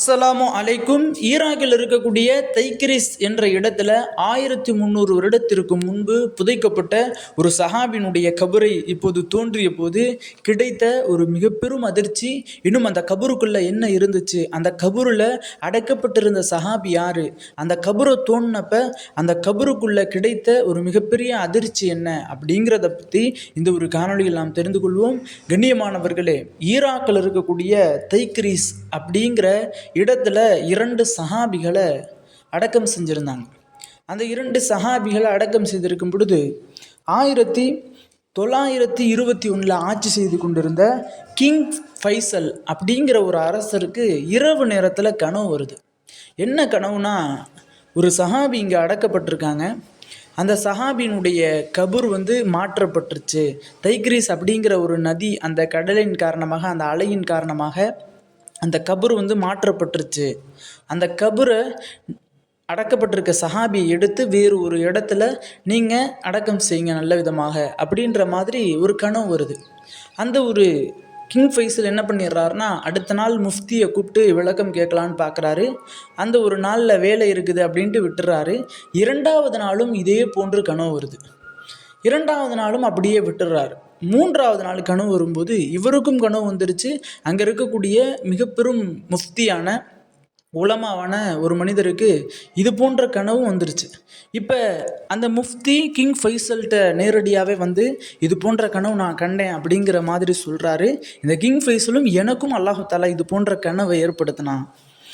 அஸ்ஸலாமு அலைக்கும். ஈராக்கில் இருக்கக்கூடிய தைக்ரிஸ் என்ற இடத்துல ஆயிரத்தி முந்நூறு வருடத்திற்கு முன்பு புதைக்கப்பட்ட ஒரு சஹாபினுடைய கபரை இப்போது தோன்றிய போது கிடைத்த ஒரு மிக பெரும் அதிர்ச்சி. இன்னும் அந்த கபருக்குள்ள என்ன இருந்துச்சு? அந்த கபருல அடைக்கப்பட்டிருந்த சஹாபி யாரு? அந்த கபரை தோண்டினப்ப அந்த கபருக்குள்ள கிடைத்த ஒரு மிகப்பெரிய அதிர்ச்சி என்ன? அப்படிங்கிறத பற்றி இந்த ஒரு காணொலியில் நாம் தெரிந்து கொள்வோம். கண்ணியமானவர்களே ஈராக்கில் இருக்கக்கூடிய தைக்ரிஸ் அப்படிங்கிற இடத்துல இரண்டு சஹாபிகளை அடக்கம் செஞ்சுருந்தாங்க. அந்த இரண்டு சஹாபிகளை அடக்கம் செய்திருக்கும் பொழுது ஆயிரத்தி தொள்ளாயிரத்தி இருபத்தி ஒன்றில் ஆட்சி செய்து கொண்டிருந்த கிங் ஃபைசல் அப்படிங்கிற ஒரு அரசருக்கு இரவு நேரத்தில் கனவு வருது. என்ன கனவுனா ஒரு சஹாபி இங்கே அடக்கப்பட்டிருக்காங்க. அந்த சஹாபியினுடைய கபூர் வந்து மாற்றப்பட்டுருச்சு. தைக்ரீஸ் அப்படிங்கிற ஒரு நதி அந்த கடலின் காரணமாக அந்த அலையின் காரணமாக அந்த கபர் வந்து மாற்றப்பட்டுருச்சு. அந்த கபரை அடக்கப்பட்டிருக்க சஹாபியை எடுத்து வேறு ஒரு இடத்துல நீங்கள் அடக்கம் செய்யுங்க நல்ல விதமாக அப்படின்ற மாதிரி ஒரு கனவு வருது. அந்த ஒரு கிங் ஃபைசல் என்ன பண்ணிடுறாருனா அடுத்த நாள் முஃப்தியை கூப்பிட்டு விளக்கம் கேட்கலான்னு பார்க்குறாரு. அந்த ஒரு நாளில் வேலை இருக்குது அப்படின்ட்டு விட்டுறாரு. இரண்டாவது நாளும் இதே போன்று கனவு வருது. இரண்டாவது நாளும் அப்படியே விட்டுறாரு. மூன்றாவது நாள் கனவு வரும்போது இவருக்கும் கனவு வந்துருச்சு. அங்கே இருக்கக்கூடிய மிக பெரும் முஃப்தியான உலமாவான ஒரு மனிதருக்கு இது போன்ற கனவும் வந்துருச்சு. இப்போ அந்த முஃப்தி கிங் ஃபைசல்கிட்ட நேரடியாகவே வந்து இது போன்ற கனவு நான் கண்டேன் அப்படிங்கிற மாதிரி சொல்கிறாரு இந்த கிங் ஃபைசலும் எனக்கும் அல்லாஹு தாலா இது போன்ற கனவை ஏற்படுத்தினான்.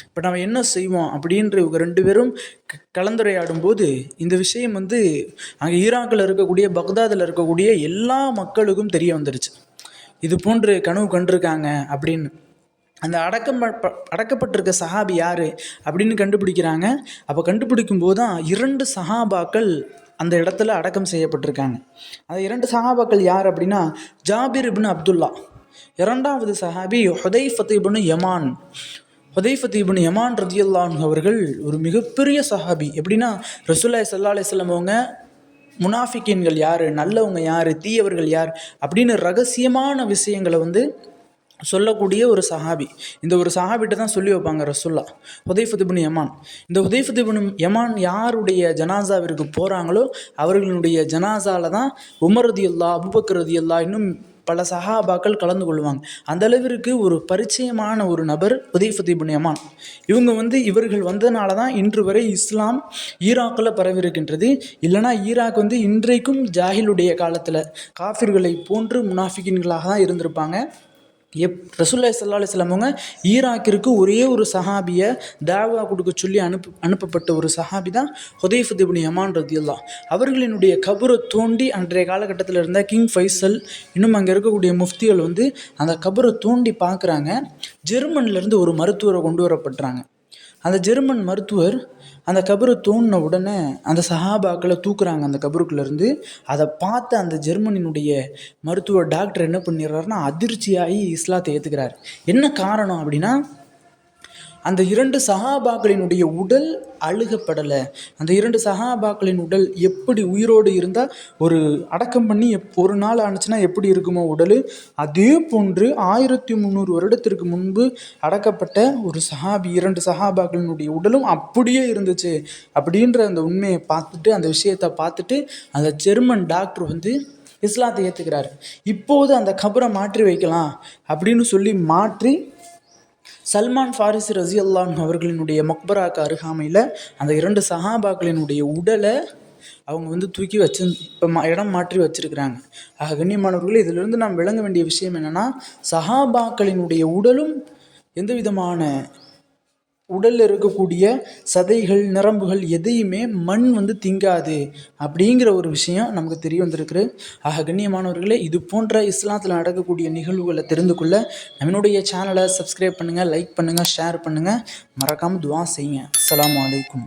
இப்போ நம்ம என்ன செய்வோம் அப்படின்ற இவங்க ரெண்டு பேரும் க கலந்துரையாடும் போது இந்த விஷயம் வந்து அங்கே ஈராக்கில் இருக்கக்கூடிய பக்தாதில் இருக்கக்கூடிய எல்லா மக்களுக்கும் தெரிய வந்துருச்சு. இது போன்று கனவு கண்டிருக்காங்க அப்படின்னு. அந்த அடக்கம் அடக்கப்பட்டிருக்க சஹாபி யார் அப்படின்னு கண்டுபிடிக்கிறாங்க. அப்போ கண்டுபிடிக்கும் போது தான் இரண்டு சஹாபாக்கள் அந்த இடத்துல அடக்கம் செய்யப்பட்டிருக்காங்க. அந்த இரண்டு சஹாபாக்கள் யார் அப்படின்னா ஜாபிர் இப்னு அப்துல்லா. இரண்டாவது சஹாபி Hudhaifa Ibn Yaman. Hudhaifa Ibn Yaman ரதியுல்லான் அவர்கள் ஒரு மிகப்பெரிய சஹாபி. எப்படின்னா ரசூல்லாய் சல்லா அலிஸ்லம் அவங்க முனாஃபிக்கின்கள் யார் நல்லவங்க யார் தீயவர்கள் யார் அப்படின்னு ரகசியமான விஷயங்களை வந்து சொல்லக்கூடிய ஒரு சஹாபி. இந்த ஒரு சஹாபிட்ட தான் சொல்லி வைப்பாங்க ரசுல்லா ஹுதைஃபுதிபின் யமான். இந்த ஹுதைஃபுதிபின் யமான் யாருடைய ஜனாசாவிற்கு போகிறாங்களோ அவர்களுடைய ஜனாசாவில் தான் உமர் ரதியுல்லா அபுபக்கர் ரதியுல்லா இன்னும் பல சஹாபாக்கள் கலந்து கொள்வாங்க. அந்தளவிற்கு ஒரு பரிச்சயமான ஒரு நபர் உதய்ஃபதீபுன் யமான். இவங்க வந்து இவர்கள் வந்ததுனால தான் இன்று வரை இஸ்லாம் ஈராக்கில் பரவிருக்கின்றது இல்லைனா ஈராக் வந்து இன்றைக்கும் ஜாஹிலுடைய காலத்தில் காஃபிர்களை போன்று முனாஃபிகின்களாக தான் இருந்திருப்பாங்க. எப் ரசூல்லா சல்லா அலிஸ்லாமவங்க ஈராக்கிற்கு ஒரே ஒரு சஹாபியை தாவா கொடுக்க சொல்லி அனுப்பு அனுப்பப்பட்ட ஒரு சஹாபி தான் ஹுதைஃபுதிபின் யமான் ரதியுல்லா அவர்களினுடைய கபரை தோண்டி அன்றைய காலகட்டத்தில் இருந்த கிங் ஃபைசல் இன்னும் அங்கே இருக்கக்கூடிய முஃப்திகள் வந்து அந்த கபரை தோண்டி பார்க்குறாங்க. ஜெர்மன்லேருந்து ஒரு மருத்துவரை கொண்டு வரப்படுறாங்க. அந்த ஜெர்மன் மருத்துவர் அந்த கபரை தோண்டின உடனே அந்த சஹாபாக்களை தூக்குறாங்க அந்த கபருக்குள்ளேருந்து. அதை பார்த்த அந்த ஜெர்மனினுடைய மருத்துவ டாக்டர் என்ன பண்ணிடுறாருன்னா அதிர்ச்சியாகி இஸ்லாத்தை ஏற்றுக்கிறார் என்ன காரணம் அப்படின்னா அந்த இரண்டு சகாபாக்களினுடைய உடல் அழுகப்படலை. அந்த இரண்டு சகாபாக்களின் உடல் எப்படி உயிரோடு இருந்தால் ஒரு அடக்கம் பண்ணி எப் ஒரு நாள் ஆணுச்சுன்னா எப்படி இருக்குமோ உடல் அதே போன்று ஆயிரத்தி முந்நூறு வருடத்திற்கு முன்பு அடக்கப்பட்ட ஒரு சஹாபி இரண்டு சஹாபாக்களினுடைய உடலும் அப்படியே இருந்துச்சு. அப்படின்ற அந்த உண்மையை பார்த்துட்டு அந்த விஷயத்தை பார்த்துட்டு அந்த ஜெர்மன் டாக்டர் வந்து இஸ்லாத்தை ஏற்றுக்கிறாரு இப்போது அந்த கபரை மாற்றி வைக்கலாம் அப்படின்னு சொல்லி மாற்றி சல்மான் ஃபாரிஸ் ரசி அல்லான் அவர்களினுடைய மக்பராக்கு அருகாமையில் அந்த இரண்டு சஹாபாக்களினுடைய உடலை அவங்க வந்து தூக்கி வச்சு இப்போ இடம் மாற்றி வச்சுருக்கிறாங்க. ஆக கண்ணியமானவர்கள் இதிலிருந்து நாம் விளங்க வேண்டிய விஷயம் என்னென்னா சஹாபாக்களினுடைய உடலும் எந்த விதமான உடலில் இருக்கக்கூடிய சதைகள் நரம்புகள் எதையுமே மண் வந்து திங்காது அப்படிங்கிற ஒரு விஷயம் நமக்கு தெரிய வந்திருக்கு ஆக கண்ணியமானவர்களே இது போன்ற இஸ்லாத்தில் நடக்கக்கூடிய நிகழ்வுகளை தெரிந்து கொள்ள நம்மளுடைய சேனலை சப்ஸ்கிரைப் பண்ணுங்கள் லைக் பண்ணுங்கள் ஷேர் பண்ணுங்கள் மறக்காமல் துவா செய்யுங்க. அஸ்லாம் வலைக்கும்